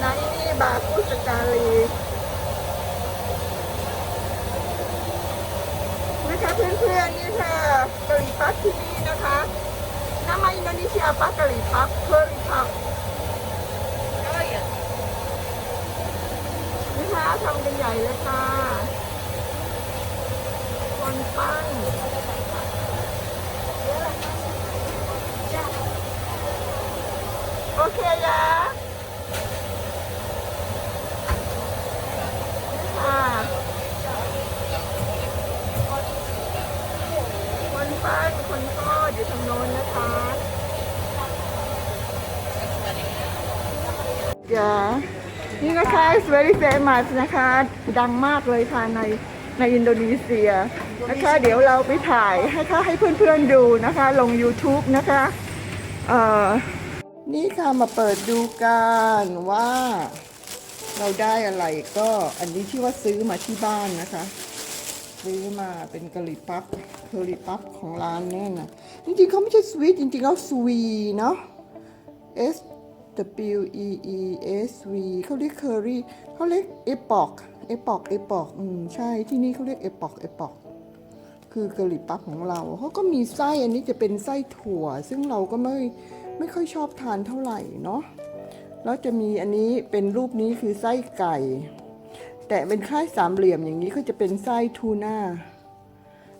negeri karena ini bagus sekali นะคะเพื่อนๆนี่ค่ะกะหรี่ปั๊บที่นี่นะคะน้ำมาอินโดนีเซียปะกะหรี่ปั๊บเคอรี่ปั๊บนี่ค่ะทำกันใหญ่เลยค่ะคนปั้นโอเคยะนี่ค่ะ คนป้ายกับคนพ่ออยู่ทางโน้นนะคะอย่านี่นะ คะ is very famous นะคะ ดังมากเลยค่ะในในอินโดนีเซียนะคะ เดี๋ยวเราไปถ่ายให้ค่ะให้เพื่อนๆดูนะคะ ลง YouTube นะคะเอ่อนี่ค่ะมาเปิดดูกันว่า เราได้อะไรก็อันนี้ที่ว่าซื้อมาที่บ้านนะคะ ซื้อมาเป็นกะหรี่ปั๊บกะหรี่ปั๊บของร้านเนี่ยนะจริงๆเขาไม่ใช่สวีทจริงๆแล้วสวีเนาะ S W E E S V เขาเรียกเคอรี่เขาเรียกเอปอกเอปอกเอปอกอืมใช่ ที่นี่เขาเรียกเอปอกเอปอกคือกะหรี่ปั๊บของเรา เขาก็มีไส้ อันนี้จะเป็นไส้ถั่ว ซึ่งเราก็ไม่ไม่ค่อยชอบทานเท่าไหร่เนาะ แล้วจะมีอันนี้เป็นรูปนี้คือไส้ไก่ แต่เป็นคล้ายสามเหลี่ยมอย่างนี้ก็จะเป็นไส้ทูน่า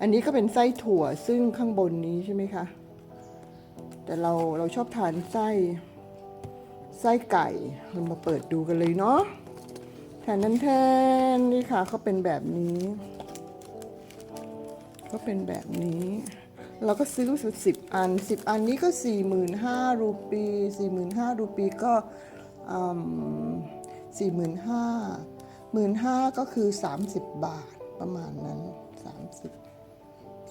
อันนี้ก็เป็นไส้ถั่วซึ่งข้างบนนี้ใช่ไหมคะ แต่เราเราชอบทานไส้ ไส้ไก่เรามาเปิดดูกันเลยเนาะแทนนั้นแทนนี่ค่ะเขาเป็นแบบนี้ ก็เป็นแบบนี้ เราก็ซื้อสักสิบอันสิบอันนี้ก็สี่หมื่นห้ารูปีสี่หมื่นห้ารูปีก็สี่หมื่นห้าหมื่นห้าก็คือสามสิบบาทประมาณนั้นสามสิบ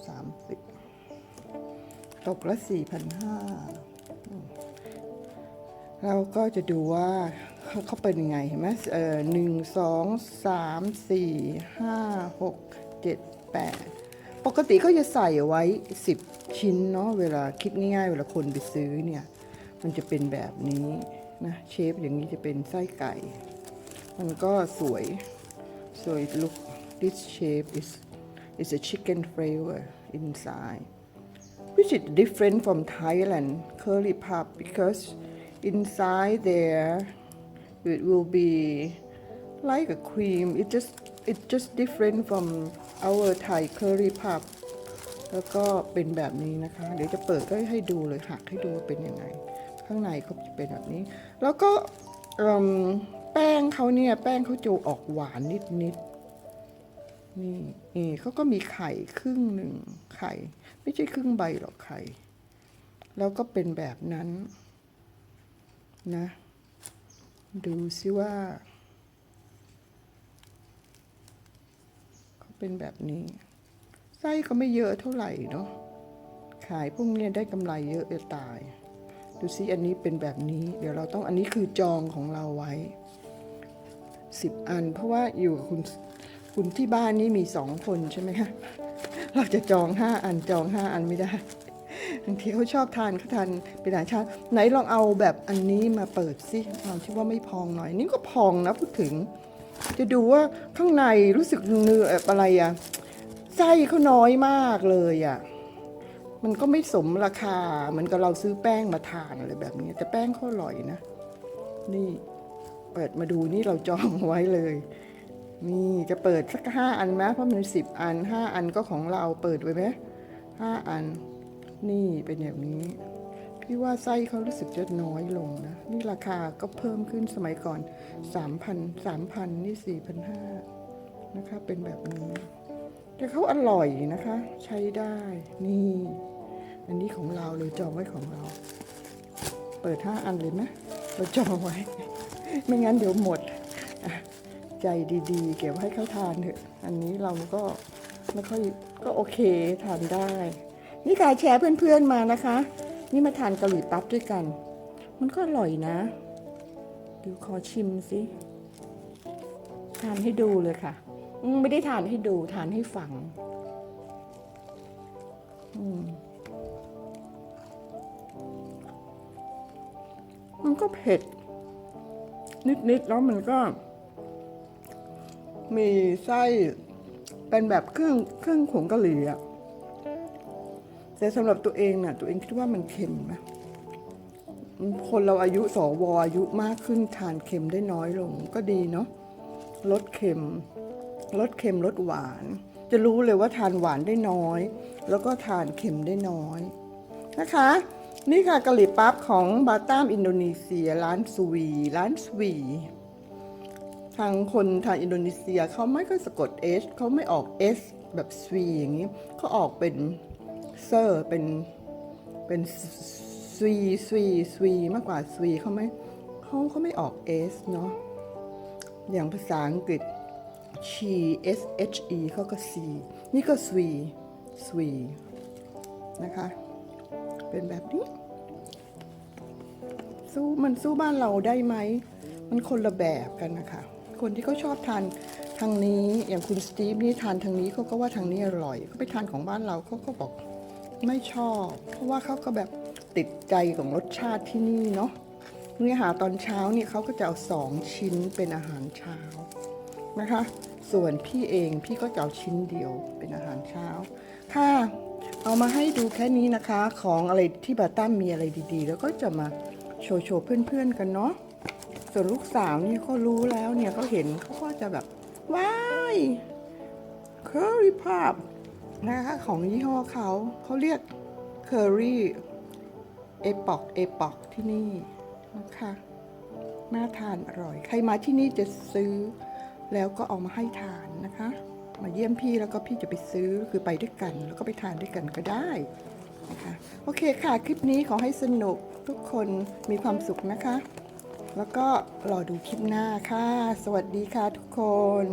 สามสิบตกละสี่พันห้า เราก็จะดูว่าเขาเป็นยังไงเห็นไหมเออหนึ่งสองสามสี่ห้าหกเจ็ดแปดปกติเขาจะใส่ไว้ 10 ชิ้นเนาะเวลาคิดง่ายๆ เวลาคนไปซื้อเนี่ย มันจะเป็นแบบนี้นะเชฟอย่างนี้จะเป็นไส้ไก่ มันก็สวยสวย look this shape is is a chicken flavor inside which is different from Thailand curry puff because inside there it will be like a cream it just it just different from our Thai curry puff แล้วก็เป็นแบบนี้นะคะ เดี๋ยวจะเปิดก็ให้ดูเลยหักให้ดูว่าเป็นยังไง ข้างในเขาจะเป็นแบบนี้ แล้วก็แป้งเขาเนี่ย แป้งเขาจะออกหวานนิดนิดนี่นี่เขาก็มีไข่ครึ่งหนึ่งไข่ ไม่ใช่ครึ่งใบหรอกไข่ แล้วก็เป็นแบบนั้น นะ ดูซิว่า เขาเป็นแบบนี้ ไส้ก็ไม่เยอะเท่าไหร่เนาะ ขายพวกเนี้ยได้กำไรเยอะจะตาย ดูซิอันนี้เป็นแบบนี้ เดี๋ยวเราต้องอันนี้คือจองของเราไว้สิบอัน เพราะว่าอยู่กับคุณคุณที่บ้านนี่มีสองคนใช่ไหมคะ เราจะจองห้าอันจองห้าอันไม่ได้ บางทีเขาชอบทานเขาทานเป็นอาหารเชาไหนลองเอาแบบอันนี้มาเปิดสิเอาที่ว่าไม่พองหน่อย นี่ก็พองนะพูดถึง จะดูว่าข้างในรู้สึกเนื้อแบบอะไรอะไส้เขาน้อยมากเลยอะมันก็ไม่สมราคาเหมือนกับเราซื้อแป้งมาทานอะไรแบบนี้ แต่แป้งเขาอร่อยนะ นี่เปิดมาดูนี่เราจองไว้เลย นี่จะเปิดสักห้าอันไหมเพราะมันสิบอันห้าอันก็ของเราเปิดไว้ไหมห้าอัน นี่เป็นแบบนี้พี่ว่าไส้เขารู้สึกจะน้อยลงนะ นี่ราคาก็เพิ่มขึ้นสมัยก่อนสามพันสามพันนี่สี่พันห้านะคะ เป็นแบบนี้ แต่เขาอร่อยนะคะ ใช้ได้ นี่ อันนี้ของเราเลยจองไว้ของเรา เปิดห้าอันเลยไหมเราจองไว้ ไม่งั้นเดี๋ยวหมด ใจดีๆ เก็บให้เขาทานเถอะ อันนี้เราก็ไม่ค่อยก็โอเคทานได้ นี่กายแชร์เพื่อนๆมานะคะ นี่มาทานเกาหลีปั๊บด้วยกัน มันก็อร่อยนะดูขอชิมสิทานให้ดูเลยค่ะไม่ได้ทานให้ดูทานให้ฟังมมันก็เผ็ด นิด ๆ แล้วมันก็ มีไส้เป็นแบบเครื่องเครื่องผงกะหรี่อะ แต่สำหรับตัวเองน่ะตัวเองคิดว่ามันเค็มนะคนเราอายุสวอายุมากขึ้นทานเค็มได้น้อยลงก็ดีเนาะลดเค็มลดเค็มลดหวาน จะรู้เลยว่าทานหวานได้น้อย แล้วก็ทานเค็มได้น้อยนะคะ นี่ค่ะกะหรี่ปั๊บของบาต้ามอินโดนีเซียร้านสวีร้านสวีทางคนทางอินโดนีเซียเขาไม่ค่อยสะกด S เขาไม่ออก S แบบสวีอย่างนี้เขาออกเป็น เซอร์เป็นเป็นสวีสวีสวีมากกว่าสวีเขาไม่เขาเขาไม่ออก S เนาะอย่างภาษาอังกฤษ she S H E เขาก็ C นี่ก็สวีสวีนะคะ เป็นแบบนี้ สู้มันสู้บ้านเราได้ไหม มันคนละแบบกันนะคะ คนที่เขาชอบทานทางนี้ อย่างคุณสตีฟนี่ทานทางนี้เขาก็ว่าทางนี้อร่อยเขาไปทานของบ้านเราเขาก็บอก ไม่ชอบ เพราะว่าเขาก็แบบติดใจของรสชาติที่นี่เนาะเนี่หาตอนเช้านี่เขาก็จะเอาสองชิ้นเป็นอาหารเช้านะคะ ส่วนพี่เองพี่ก็จะเอาชิ้นเดียวเป็นอาหารเช้า ค่ะ เอามาให้ดูแค่นี้นะคะ ของอะไรที่บาตั้มมีอะไรดีๆ แล้วก็จะมาโชว์โชว์ๆเพื่อนๆกันเนาะส่วนลูกสาวนี่เขารู้แล้วเนี่ยเขาเห็นเขาก็จะแบบว้ายเคอรี่ภาพ นะคะของยี่ห้อเขา เขาเรียกเคอรี่เอปอกเอปอกที่นี่นะคะน่าทานอร่อย ใครมาที่นี่จะซื้อ แล้วก็เอามาให้ทานนะคะ มาเยี่ยมพี่แล้วก็พี่จะไปซื้อคือไปด้วยกัน แล้วก็ไปทานด้วยกันก็ได้นะคะโอเคค่ะ คลิปนี้ขอให้สนุกทุกคนมีความสุขนะคะ แล้วก็รอดูคลิปหน้าค่ะ สวัสดีค่ะทุกคน